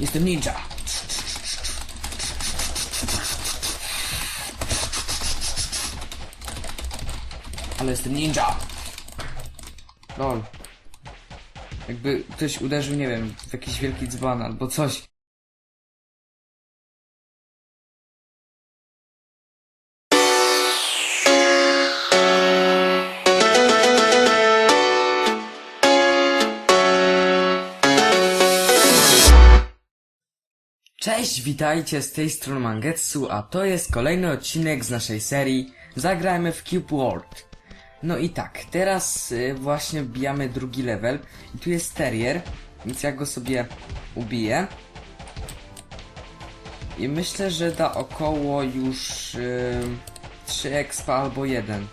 Jestem ninja. Ale jestem ninja. Lol. Jakby ktoś uderzył, nie wiem, w jakiś wielki dzban albo coś. Witajcie z tej strony Mangetsu, a to jest kolejny odcinek z naszej serii Zagrajmy w Cube World. No i tak, teraz y, właśnie wbijamy drugi level i tu jest terrier, więc ja go sobie ubiję. I myślę, że da około już y, 3 expa albo 1.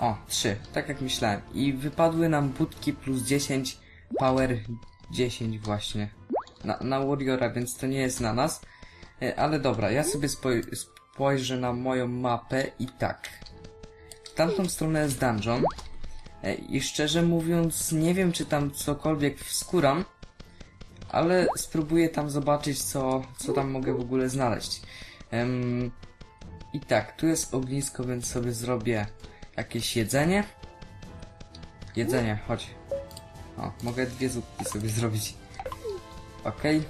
O, 3, tak jak myślałem. I wypadły nam budki plus 10, power 10 właśnie. Na, na Warriora, więc to nie jest na nas. E, Ale dobra, ja sobie spoj spojrzę na moją mapę i tak. W tamtą stronę jest dungeon. E, I szczerze mówiąc, nie wiem czy tam cokolwiek wskuram, ale spróbuję tam zobaczyć, co, co tam mogę w ogóle znaleźć. Em, I tak, tu jest ognisko, więc sobie zrobię jakieś jedzenie. Jedzenie, chodź. O, mogę dwie zupki sobie zrobić. Okej.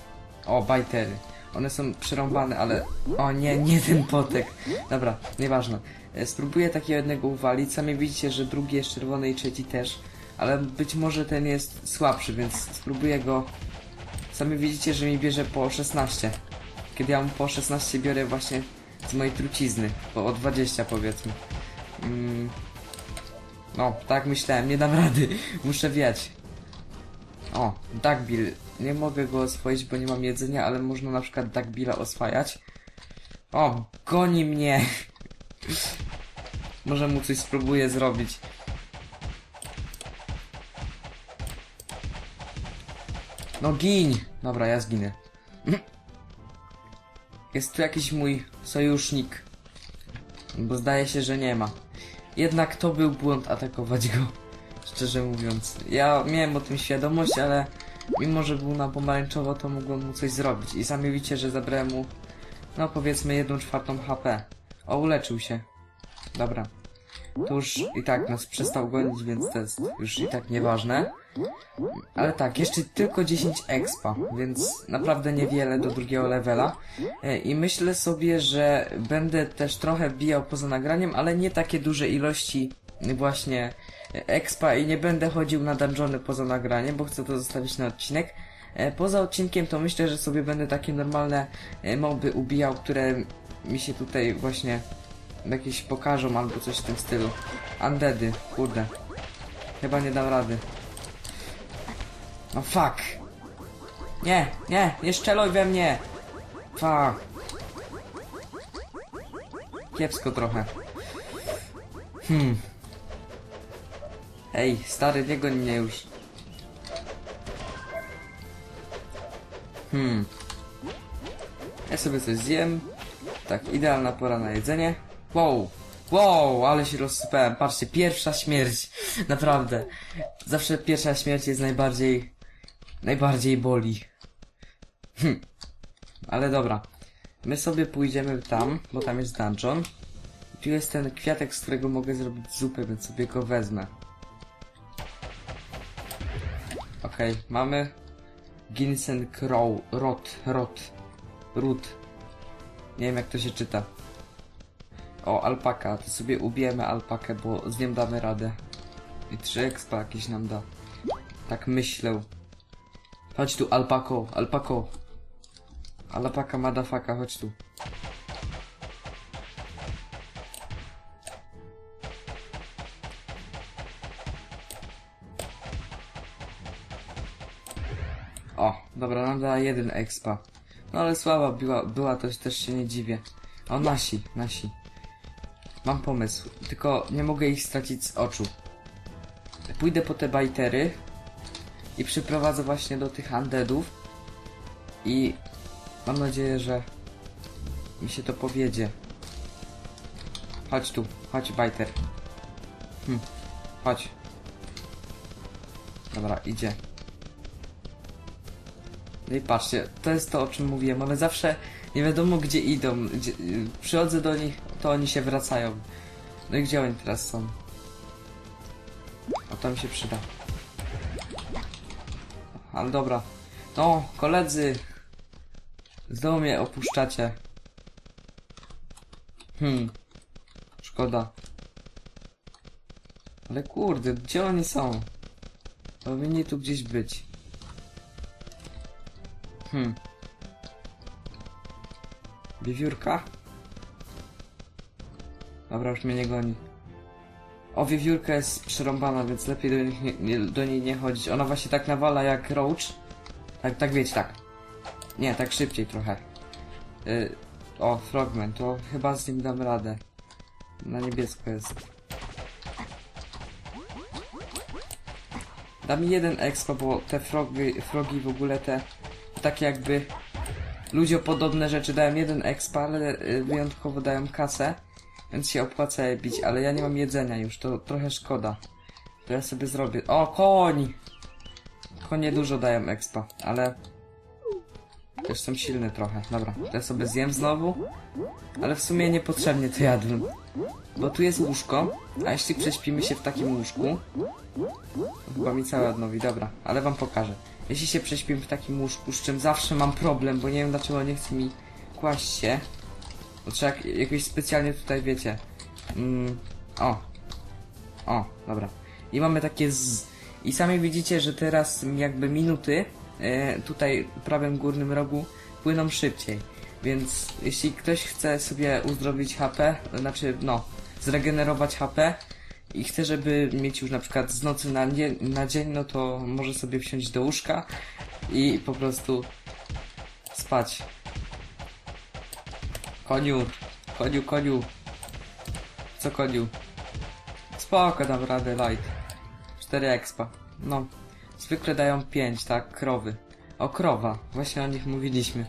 O, bajtery. One są przerąbane, ale... O nie, nie ten potek. Dobra, nieważne. E, Spróbuję takiego jednego uwalić. Sami widzicie, że drugi jest czerwony i trzeci też. Ale być może ten jest słabszy, więc spróbuję go... Sami widzicie, że mi bierze po 16. Kiedy ja mu po 16 biorę właśnie z mojej trucizny. Po o 20 powiedzmy. Mm. No, tak myślałem, nie dam rady. Muszę wiać. O, Duckbill. Nie mogę go oswoić, bo nie mam jedzenia, ale można na przykład Duckbilla oswajać. O, goni mnie! Może mu coś spróbuję zrobić. No gin! Dobra, ja zginę. Jest tu jakiś mój sojusznik. Bo zdaje się, że nie ma. Jednak to był błąd atakować go. Szczerze mówiąc. Ja miałem o tym świadomość, ale mimo, że był na pomarańczowo, to mogłem mu coś zrobić. I sami widzicie, że zabrałem mu, no powiedzmy, jedną czwartą HP. O, uleczył się. Dobra. To już i tak nas przestał gonić, więc to jest już i tak nieważne. Ale tak, jeszcze tylko 10 expa, więc naprawdę niewiele do drugiego levela. E, I myślę sobie, że będę też trochę bijał poza nagraniem, ale nie takie duże ilości właśnie expa i nie będę chodził na dungeony poza nagraniem, bo chcę to zostawić na odcinek. E, Poza odcinkiem to myślę, że sobie będę takie normalne e, moby ubijał, które mi się tutaj właśnie jakieś pokażą albo coś w tym stylu. Undeady, kurde. Chyba nie dam rady. No fuck. Nie, nie, nie szczeluj we mnie. Fuck. Kiepsko trochę. Hmm. Ej, stary, nie goń mnie już. Hmm. Ja sobie coś zjem. Tak, idealna pora na jedzenie. Wow. Wow, ale się rozsypałem. Patrzcie, pierwsza śmierć. Naprawdę. Zawsze pierwsza śmierć jest najbardziej... Najbardziej boli. Hm. Ale dobra. My sobie pójdziemy tam, bo tam jest dungeon. Tu jest ten kwiatek, z którego mogę zrobić zupę, więc sobie go wezmę. Okej, mamy Ginseng Crow, Rot, Rot, Root. Nie wiem jak to się czyta. O, alpaka, to sobie ubijemy alpakę, bo z nią damy radę. I trzy expa jakieś nam da. Tak myślę. Chodź tu, alpako, alpako. Alpaka madafaka, chodź tu. O, dobra, nam dała jeden expa. No ale słaba była, była to też się nie dziwię. O, nasi, nasi. Mam pomysł, tylko nie mogę ich stracić z oczu. Pójdę po te bajtery i przyprowadzę właśnie do tych undeadów i mam nadzieję, że mi się to powiedzie. Chodź tu, chodź bajter. Hm, chodź. Dobra, idzie. No i patrzcie, to jest to, o czym mówiłem. One zawsze nie wiadomo gdzie idą. Gdzie, przychodzę do nich, to oni się wracają. No i gdzie oni teraz są? O, to mi się przyda. Ale dobra. No, koledzy. Znowu mnie opuszczacie. Hmm. Szkoda. Ale kurde, gdzie oni są? Powinni tu gdzieś być. Hmm. Wiewiórka? Dobra, już mnie nie goni. O, wiewiórka jest przerąbana, więc lepiej do, nich nie, nie, do niej nie chodzić. Ona właśnie tak nawala jak Roach. Tak, tak wiecie, tak. Nie, tak szybciej trochę. Y, o, Frogman, to chyba z nim dam radę. Na niebiesko jest. Da mi jeden expo, bo te frogi, frogi w ogóle te takie jakby ludziopodobne rzeczy dają jeden expa, ale y, wyjątkowo dają kasę, więc się opłaca je bić, ale ja nie mam jedzenia już, to trochę szkoda. To ja sobie zrobię. O, koń! Konie dużo dają expa, ale też są silne trochę. Dobra, to ja sobie zjem znowu, ale w sumie niepotrzebnie to jadłem. Bo tu jest łóżko, a jeśli prześpimy się w takim łóżku, chyba mi całe odnowi, dobra, ale wam pokażę. Jeśli się prześpimy w takim łóżku, z czym zawsze mam problem, bo nie wiem dlaczego nie chce mi kłaść się, bo trzeba jak- jakoś specjalnie tutaj, wiecie, mm, o, o, dobra. I mamy takie z... I sami widzicie, że teraz jakby minuty e, tutaj w prawym górnym rogu płyną szybciej. Więc jeśli ktoś chce sobie uzdrowić HP, znaczy no, zregenerować HP i chce, żeby mieć już na przykład z nocy na, nie, na dzień, no to może sobie wsiąść do łóżka i po prostu spać. Koniu, koniu, koniu. Co koniu? Spoko, dam radę, light. 4 expa. No, zwykle dają 5, tak? Krowy. O, krowa. Właśnie o nich mówiliśmy.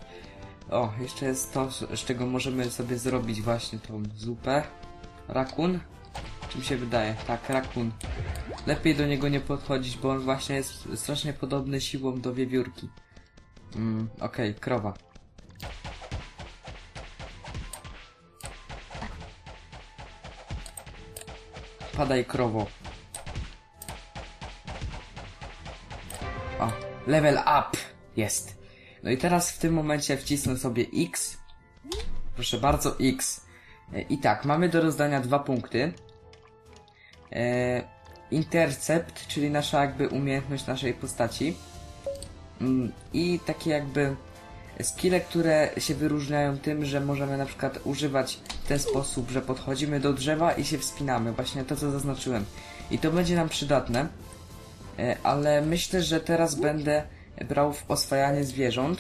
O, jeszcze jest to, z czego możemy sobie zrobić właśnie tą zupę. Rakun? Czym się wydaje? Tak, rakun. Lepiej do niego nie podchodzić, bo on właśnie jest strasznie podobny siłą do wiewiórki. Mm, okej, krowa. Padaj krowo. O, level up! Jest. No i teraz w tym momencie wcisnę sobie X. Proszę bardzo, X. E, I tak, mamy do rozdania dwa punkty. E, intercept, czyli nasza jakby umiejętność naszej postaci. Mm, I takie jakby skille, które się wyróżniają tym, że możemy na przykład używać w ten sposób, że podchodzimy do drzewa i się wspinamy. Właśnie to, co zaznaczyłem. I to będzie nam przydatne. E, ale myślę, że teraz będę brał w oswajanie zwierząt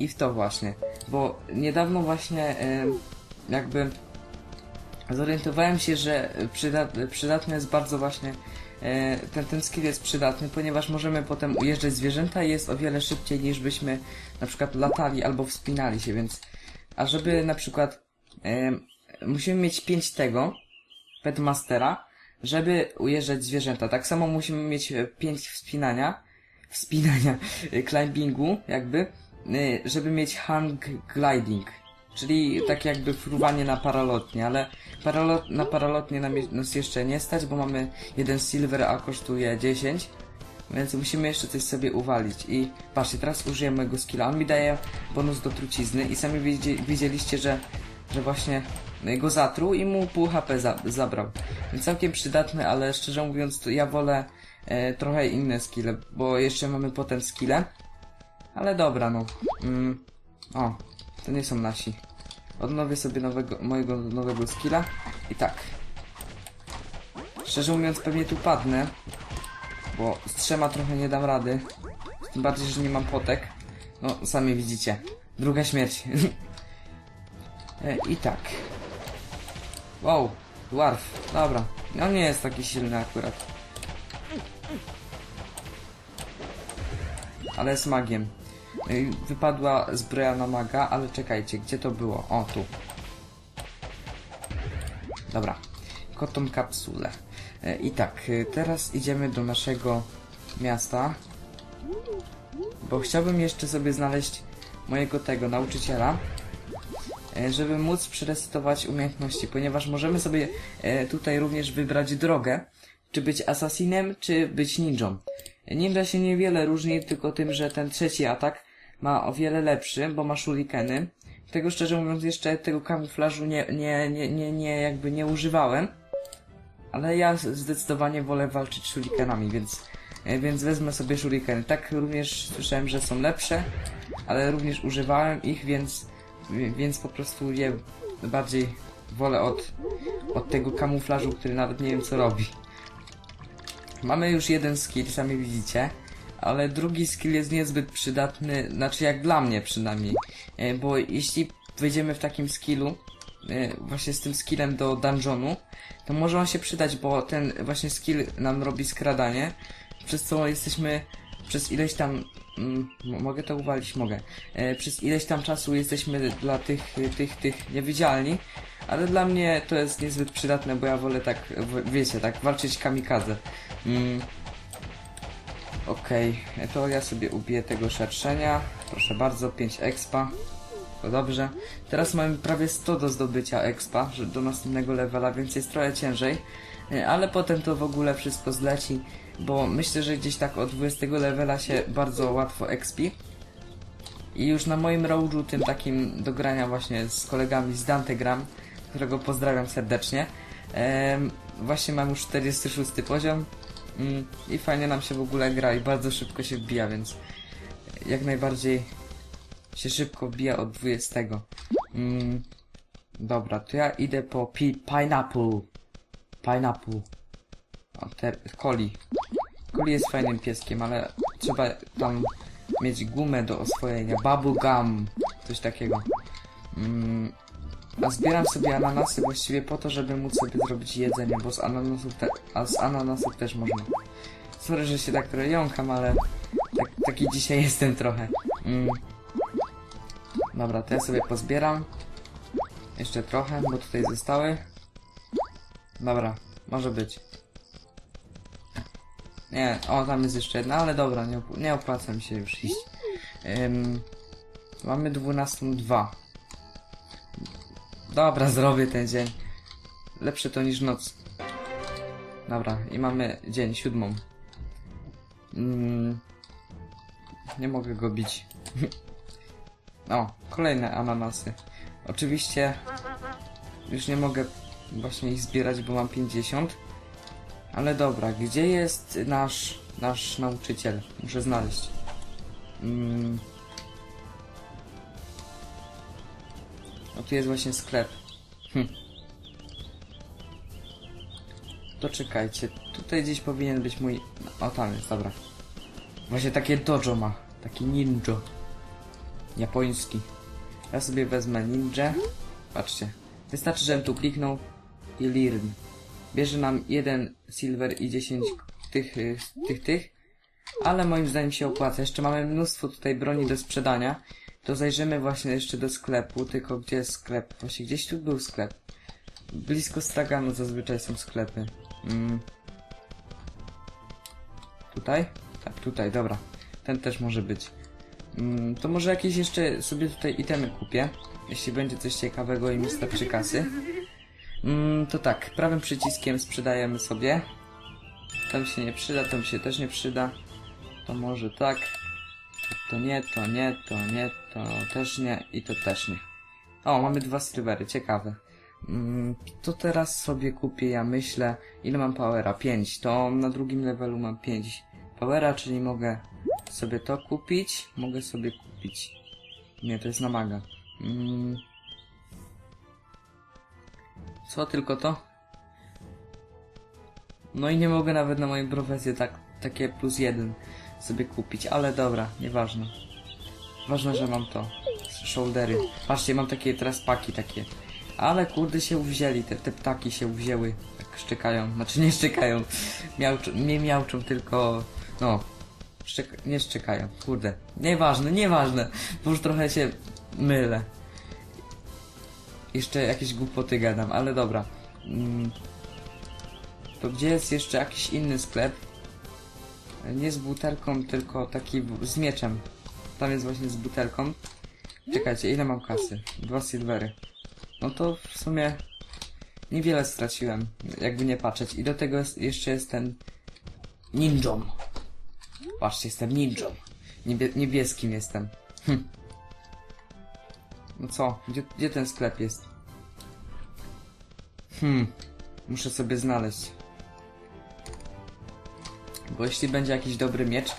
i w to właśnie, bo niedawno właśnie jakby zorientowałem się, że przydat, przydatny jest bardzo właśnie e, ten, ten skill jest przydatny, ponieważ możemy potem ujeżdżać zwierzęta i jest o wiele szybciej niż byśmy na przykład latali albo wspinali się, więc a żeby na przykład e, musimy mieć 5 tego Petmastera, żeby ujeżdżać zwierzęta. Tak samo musimy mieć 5 wspinania, wspinania, climbingu jakby, e, żeby mieć hang gliding. Czyli tak jakby fruwanie na paralotnie, ale paralot, na paralotnie nam, nas jeszcze nie stać, bo mamy jeden silver, a kosztuje 10. Więc musimy jeszcze coś sobie uwalić. I patrzcie, teraz użyję mojego skilla. On mi daje bonus do trucizny i sami widzi, widzieliście, że, że właśnie go zatruł i mu pół HP za, zabrał. Więc całkiem przydatny, ale szczerze mówiąc, ja wolę e, trochę inne skille, bo jeszcze mamy potem skille. Ale dobra, no. Mm. O, to nie są nasi. Odnowię sobie nowego, mojego nowego skilla. I tak. Szczerze mówiąc, pewnie tu padnę. Bo z trzema trochę nie dam rady. Tym bardziej, że nie mam potek. No, sami widzicie. Druga śmierć. E, I tak. Wow, dwarf. Dobra. On nie jest taki silny akurat. Ale jest magiem. Ej, Wypadła zbroja na maga, ale czekajcie, gdzie to było? O, tu. Dobra. Kotą kapsulę. E, I tak, e, teraz idziemy do naszego miasta. bo chciałbym jeszcze sobie znaleźć mojego tego nauczyciela, żeby móc przetestować umiejętności, ponieważ możemy sobie tutaj również wybrać drogę, czy być asasinem, czy być ninją. Ninja się niewiele różni, tylko tym, że ten trzeci atak ma o wiele lepszy, bo ma shurikeny. Tego szczerze mówiąc jeszcze tego kamuflażu nie, nie, nie, nie, nie jakby nie używałem. Ale ja zdecydowanie wolę walczyć shurikenami, więc, e, więc wezmę sobie shurikeny. Tak również słyszałem, że są lepsze, ale również używałem ich, więc, więc po prostu je bardziej wolę od, od tego kamuflażu, który nawet nie wiem co robi. Mamy już jeden skill, sami widzicie, ale drugi skill jest niezbyt przydatny, znaczy jak dla mnie przynajmniej, e, bo jeśli wejdziemy w takim skillu, e, właśnie z tym skillem do dungeonu, to może on się przydać, bo ten właśnie skill nam robi skradanie, przez co jesteśmy przez ileś tam, mm, mo- mogę to uwalić? Mogę, e, przez ileś tam czasu jesteśmy dla tych, tych, tych niewidzialni, ale dla mnie to jest niezbyt przydatne, bo ja wolę tak, wiecie, tak walczyć kamikadze. Mm. Okej, to ja sobie ubiję tego szerszenia. Proszę bardzo, 5 expa. To dobrze. Teraz mamy prawie 100 do zdobycia expa, do następnego levela, więc jest trochę ciężej. E, Ale potem to w ogóle wszystko zleci, bo myślę, że gdzieś tak od 20 levela się bardzo łatwo expi. I już na moim roadżu, tym takim do grania właśnie z kolegami z Dantegram, którego pozdrawiam serdecznie, właśnie mam już 46 poziom i fajnie nam się w ogóle gra i bardzo szybko się wbija, więc jak najbardziej się szybko wbija od 20. Mm, dobra, to ja idę po pi pineapple. Pineapple. O, te, Coli. Coli jest fajnym pieskiem, ale trzeba tam mieć gumę do oswojenia. Bubblegum. Coś takiego. Mm, a zbieram sobie ananasy właściwie po to, żeby móc sobie zrobić jedzenie, bo z ananasów, te, a z ananasów też można. Sorry, że się tak trochę jąkam, ale tak, taki dzisiaj jestem trochę. Mm. Dobra, to ja sobie pozbieram. Jeszcze trochę, bo tutaj zostały. Dobra, może być. Nie, o tam jest jeszcze jedna, ale dobra, nie, op nie opłaca mi się już iść. Ym, mamy 12.2. Dobra, zrobię ten dzień. Lepsze to niż noc. Dobra, i mamy dzień, siódmą. Mm, nie mogę go bić. o, kolejne ananasy. Oczywiście już nie mogę właśnie ich zbierać, bo mam 50. Ale dobra, gdzie jest nasz, nasz nauczyciel? Muszę znaleźć. Mm. O, tu jest właśnie sklep. Hm. To czekajcie, tutaj gdzieś powinien być mój... O, tam jest, dobra. Właśnie takie dojo ma. Taki ninja. Japoński. Ja sobie wezmę ninja. Patrzcie. Wystarczy, żebym tu kliknął i learn. Bierze nam jeden silver i 10 tych, y, tych, tych. Ale moim zdaniem się opłaca. Jeszcze mamy mnóstwo tutaj broni do sprzedania. To zajrzymy właśnie jeszcze do sklepu. Tylko gdzie jest sklep? Właśnie gdzieś tu był sklep. Blisko straganu zazwyczaj są sklepy. Mm. Tutaj? Tak, tutaj, dobra. Ten też może być. Mm, to może jakieś jeszcze sobie tutaj itemy kupię. Jeśli będzie coś ciekawego i mi starczy kasy. Mm, to tak, prawym przyciskiem sprzedajemy sobie. To mi się nie przyda, to mi się też nie przyda. To może tak. To nie, to nie, to nie, to też nie i to też nie. O, mamy dwa silvery, ciekawe. Mm, to teraz sobie kupię, ja myślę, ile mam powera? 5. To na drugim levelu mam 5 powera, czyli mogę sobie to kupić. Mogę sobie kupić. Nie, to jest na maga. Mm. Co, tylko to? No i nie mogę nawet na moją profesję tak, takie plus jeden sobie kupić, ale dobra, nieważne. Ważne, że mam to. Shouldery. Patrzcie, mam takie teraz paki takie. Ale kurde się uwzięli, te, te ptaki się uwzięły. Tak szczekają, znaczy nie szczekają. Miałczą, nie miałczą, tylko no. Szczek nie szczekają, kurde. Nieważne, nieważne. Bo już trochę się mylę. Jeszcze jakieś głupoty gadam, ale dobra. Mm. To gdzie jest jeszcze jakiś inny sklep? Nie z butelką, tylko taki z mieczem. Tam jest właśnie z butelką. Czekajcie, ile mam kasy? Dwa silvery. No to w sumie niewiele straciłem, jakby nie patrzeć. I do tego jest, jeszcze jest ten ninją. Patrzcie, jestem ninją. Niebie niebieskim jestem. Hm. No co? Gdzie, gdzie ten sklep jest? Hmm. Muszę sobie znaleźć. Bo jeśli będzie jakiś dobry miecz,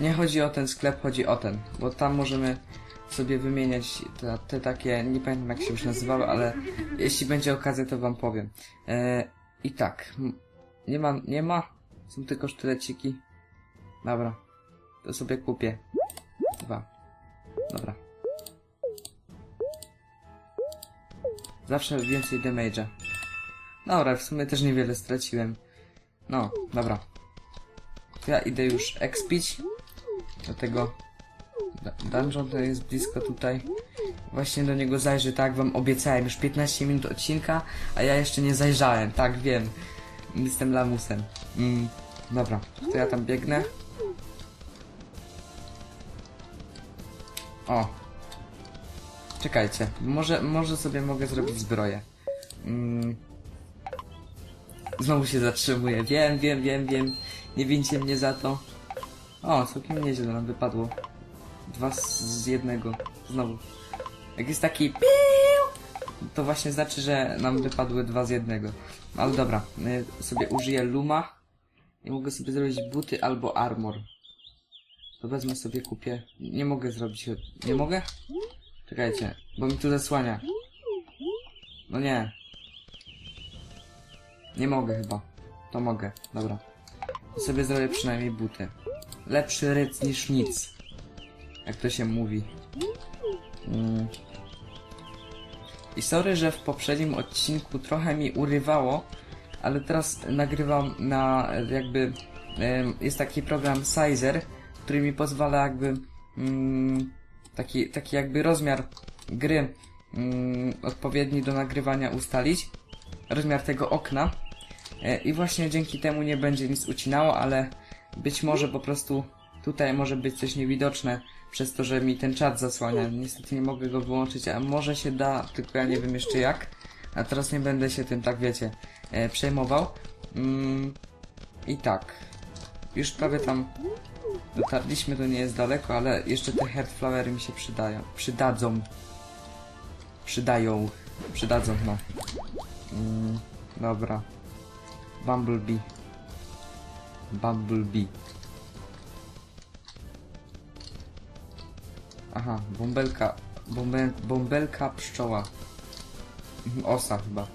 nie chodzi o ten sklep, chodzi o ten. Bo tam możemy sobie wymieniać te, te takie, nie pamiętam jak się już nazywały, ale jeśli będzie okazja, to wam powiem. E, I tak, nie ma, nie ma, są tylko sztyleciki. Dobra, to sobie kupię. Dwa. Dobra. Zawsze więcej damage'a. Dobra, w sumie też niewiele straciłem. No, dobra. Ja idę już expić. Do tego du- dungeon to jest blisko tutaj. Właśnie do niego zajrzę, tak wam obiecałem. Już 15 minut odcinka, a ja jeszcze nie zajrzałem. Tak, wiem. Jestem lamusem. Mm, dobra, to ja tam biegnę. O. Czekajcie, może, może sobie mogę zrobić zbroję. Mm. Znowu się zatrzymuję. Wiem, wiem, wiem, wiem. Nie wincie mnie za to. O, całkiem nieźle nam wypadło. Dwa z, z jednego. Znowu. Jak jest taki piu, to właśnie znaczy, że nam wypadły dwa z jednego. Ale dobra, y, sobie użyję luma i mogę sobie zrobić buty albo armor. To wezmę sobie, kupię. Nie mogę zrobić. Nie mogę? Czekajcie, bo mi tu zasłania. No nie. Nie mogę chyba. To mogę, dobra. I sobie zrobię przynajmniej buty. Lepszy ryc niż nic. Jak to się mówi. Mm. I sorry, że w poprzednim odcinku trochę mi urywało, ale teraz nagrywam na jakby jest taki program Sizer, który mi pozwala jakby mm, taki, taki jakby rozmiar gry mm, odpowiedni do nagrywania ustalić. Rozmiar tego okna. E, I właśnie dzięki temu nie będzie nic ucinało, ale być może po prostu tutaj może być coś niewidoczne przez to, że mi ten czat zasłania. Niestety nie mogę go wyłączyć, a może się da, tylko ja nie wiem jeszcze jak. A teraz nie będę się tym, tak wiecie, e, przejmował. Mm, I tak. Już prawie tam dotarliśmy, to nie jest daleko, ale jeszcze te heartflowery mi się przydają. Przydadzą. Przydają. Przydadzą, no. Mm, dobra. Bumblebee. Bumblebee. Aha, bąbelka. Bąbel, bąbelka pszczoła. Mhm, Osa chyba.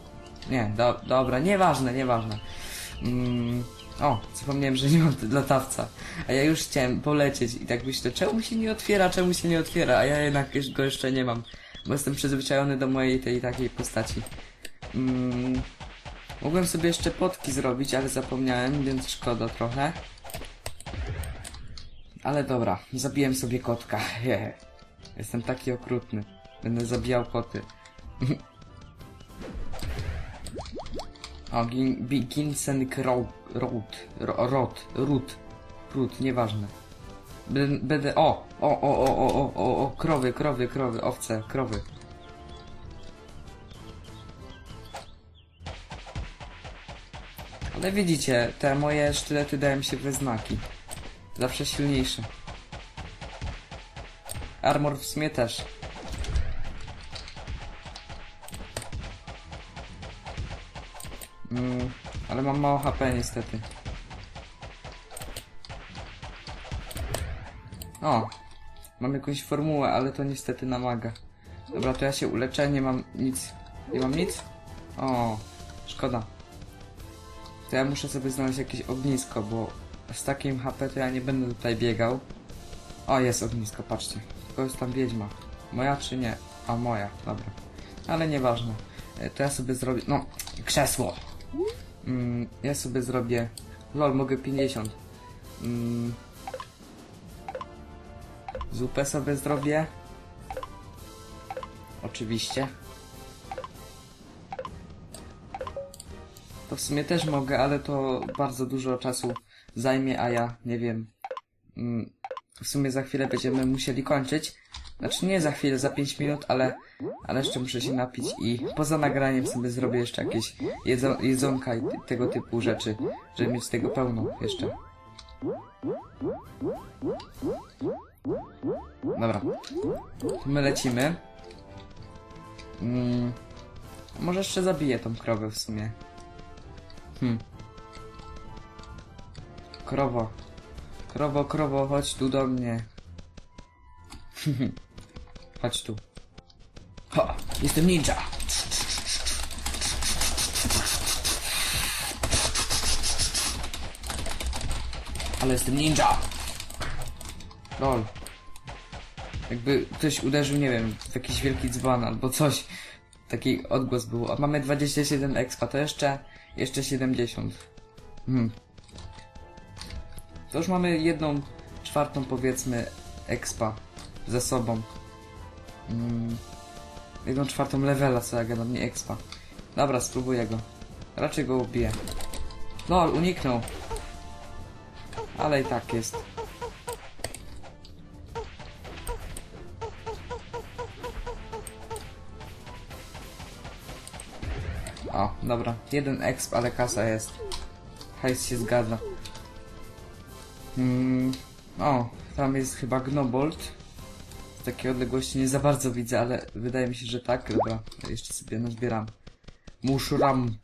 Nie, do, dobra, nieważne, nieważne. Mm, o, zapomniałem, że nie mam latawca. A ja już chciałem polecieć i tak myślę, czemu się nie otwiera, czemu się nie otwiera, a ja jednak go jeszcze nie mam. Bo jestem przyzwyczajony do mojej tej takiej postaci. Mm, mogłem sobie jeszcze potki zrobić, ale zapomniałem, więc szkoda trochę. Ale dobra, zabiłem sobie kotka. Jestem taki okrutny. Będę zabijał koty. o, Gin, Bi- Ginsenk Road. Road. Root. Root, nieważne. Będę... O! O, o, o, o, o, o, o, krowy, krowy, krowy, owce, krowy. Ale widzicie, te moje sztylety dają się we znaki. Zawsze silniejsze. Armor w sumie też. Mm, ale mam mało HP niestety. O! Mam jakąś formułę, ale to niestety namaga. Dobra, to ja się uleczę, nie mam nic. Nie mam nic? O, szkoda. To ja muszę sobie znaleźć jakieś ognisko, bo z takim HP to ja nie będę tutaj biegał. O, jest ognisko, patrzcie. Tylko jest tam wiedźma. Moja czy nie? A moja, dobra. Ale nieważne. E, To ja sobie zrobię... No, krzesło! Mm, ja sobie zrobię... Lol, mogę 50. Mm, zupę sobie zrobię. Oczywiście. To w sumie też mogę, ale to bardzo dużo czasu zajmie, a ja nie wiem. Mm, w sumie za chwilę będziemy musieli kończyć. Znaczy nie za chwilę, za 5 minut, ale, ale jeszcze muszę się napić i poza nagraniem sobie zrobię jeszcze jakieś jedzo, jedzonka i tego typu rzeczy, żeby mieć tego pełno jeszcze. Dobra. My lecimy. Mm, może jeszcze zabiję tą krowę w sumie. Hmm. Krowo. Krowo, krowo, chodź tu do mnie. chodź tu. Ha! Jestem ninja! Ale jestem ninja! Lol. Jakby ktoś uderzył, nie wiem, w jakiś wielki dzban albo coś. Taki odgłos był. Mamy 27 expa, to jeszcze, jeszcze 70. Hmm. To już mamy jedną czwartą, powiedzmy, expa ze sobą. Mm. Jedną czwartą levela, co ja gadam, nie expa. Dobra, spróbuję go. Raczej go ubiję. Lol, uniknął. Ale i tak jest. Dobra. Jeden exp, ale kasa jest. Hajs się zgadza. Mm, o, tam jest chyba Gnobolt. Z takiej odległości nie za bardzo widzę, ale wydaje mi się, że tak. Dobra, jeszcze sobie nazbieram. Mushroom.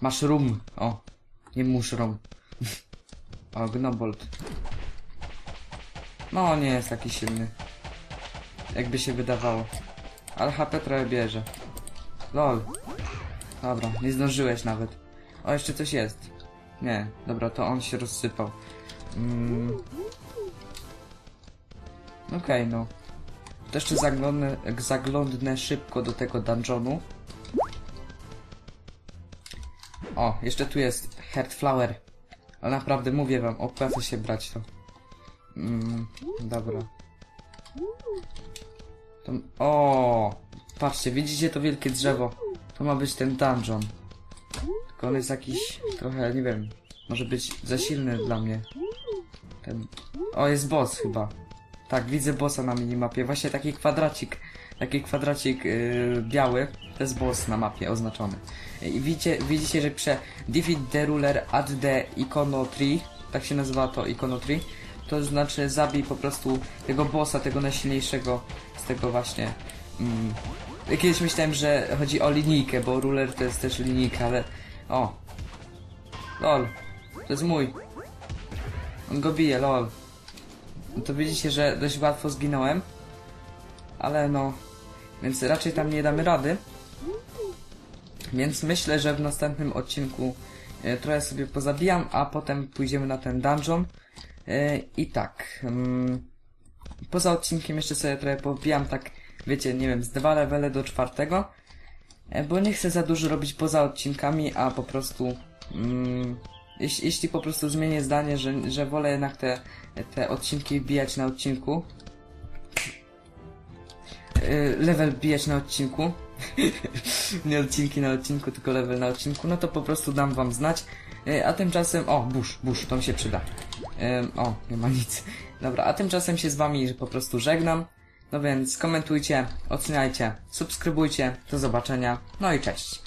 Mushroom. O, nie mushroom. o, Gnobolt. No, nie jest taki silny. Jakby się wydawało. Ale HP trochę bierze. Lol. Dobra, nie zdążyłeś nawet. O, jeszcze coś jest. Nie, dobra, to on się rozsypał. Mm. Okej, no. To jeszcze zaglądnę, zaglądnę szybko do tego dungeonu. O, jeszcze tu jest Heart Flower. Ale naprawdę mówię wam, opłaca się brać to. Mm, dobra. To, o, patrzcie, widzicie to wielkie drzewo? To ma być ten dungeon. Tylko on jest jakiś trochę, nie wiem, może być za silny dla mnie. Ten... O, jest boss chyba. Tak, widzę bossa na minimapie. Właśnie taki kwadracik, taki kwadracik yy, biały, to jest boss na mapie oznaczony. I widzicie, widzicie, że prze defeat the ruler at the iconotry, tak się nazywa to iconotry, to znaczy zabij po prostu tego bossa, tego najsilniejszego z tego właśnie... Mm, Kiedyś myślałem, że chodzi o linijkę, bo ruler to jest też linijka, ale... O! Lol. To jest mój. On go bije, lol. No to widzicie, że dość łatwo zginąłem. Ale no... Więc raczej tam nie damy rady. Więc myślę, że w następnym odcinku e, trochę sobie pozabijam, a potem pójdziemy na ten dungeon. E, I tak... Mm, poza odcinkiem jeszcze sobie trochę pobijam tak, wiecie, nie wiem, z dwa levele do czwartego. E, Bo nie chcę za dużo robić poza odcinkami, a po prostu... Mm, jeśli, jeśli po prostu zmienię zdanie, że, że wolę jednak te, te odcinki bijać na odcinku. Yy, level bijać na odcinku. nie odcinki na odcinku, tylko level na odcinku. No to po prostu dam wam znać. Yy, a tymczasem... O, burz, burz, to mi się przyda. Yy, o, nie ma nic. Dobra, a tymczasem się z wami po prostu żegnam. No więc komentujcie, oceniajcie, subskrybujcie. Do zobaczenia. No i cześć.